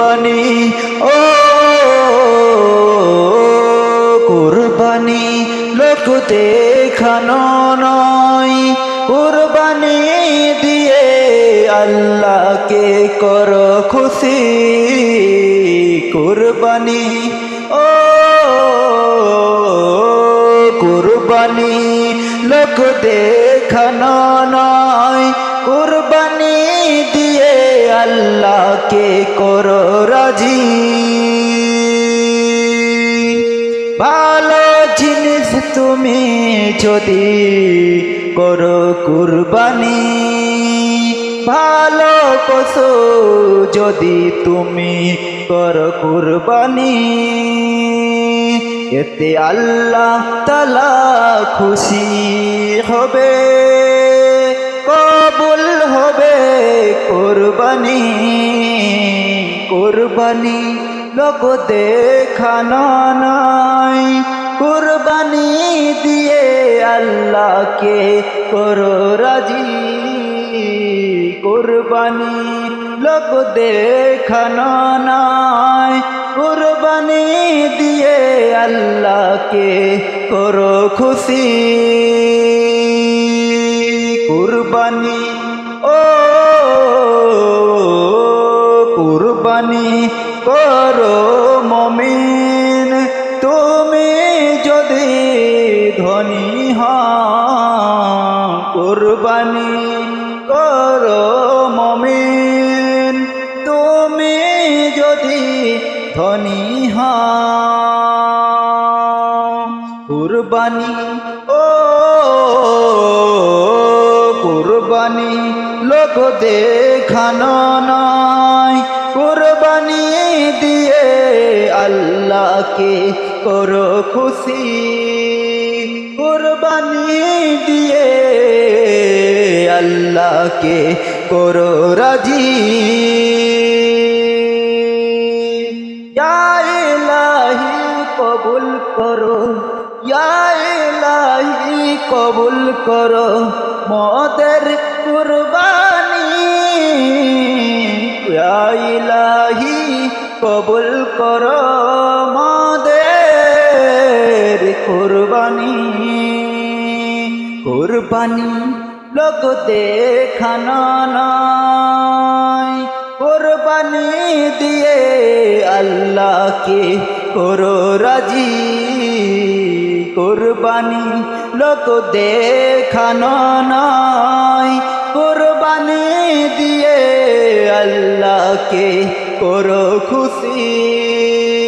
কুরবানি, ও কুরবানি লোক দেখানো নয়। কুরবানি দিয়ে আল্লাহকে কর খুশি। কুরবানি, ও কুরবানি লোক দেখানো নয়। কুরবানি দিয়ে আল্লাহকে কর ভালো জিনিস তুমি যদি করো কুরবানি, ভালো পশু যদি তুমি করো কুরবানি, এতে আল্লাহ তালা খুশি হবে, কবুল হবে কোরবানি। কোরবানি লোক দেখানো নয় কোরবানি দিয়ে আল্লাহকে করো রাজি। কোরবানি লোক দেখানো নয় কোরবানি দিয়ে আল্লাহকে করো খুশি। কুরবানি কুরবানি করো মমিন। তুমি যদি ধনী কুরবানি, ও কুরবানি লোক দেখানো নয়। কুরবানি দিয়ে আল্লাহকে করো খুশি। কুরবানি দিয়ে আল্লাহকে করো রাজি। ইলাহি কবুল করো ইলাহি কবুল করো, মদের কুরবানি। ইলাহি কবুল করো, মদের কুরবানি। কুরবানি লোক দেখানো কোরবানি দিয়ে আল্লাহকে করো রাজি। কোরবানি লোক দেখানো কোরবানি দিয়ে আল্লাহকে করো খুশি।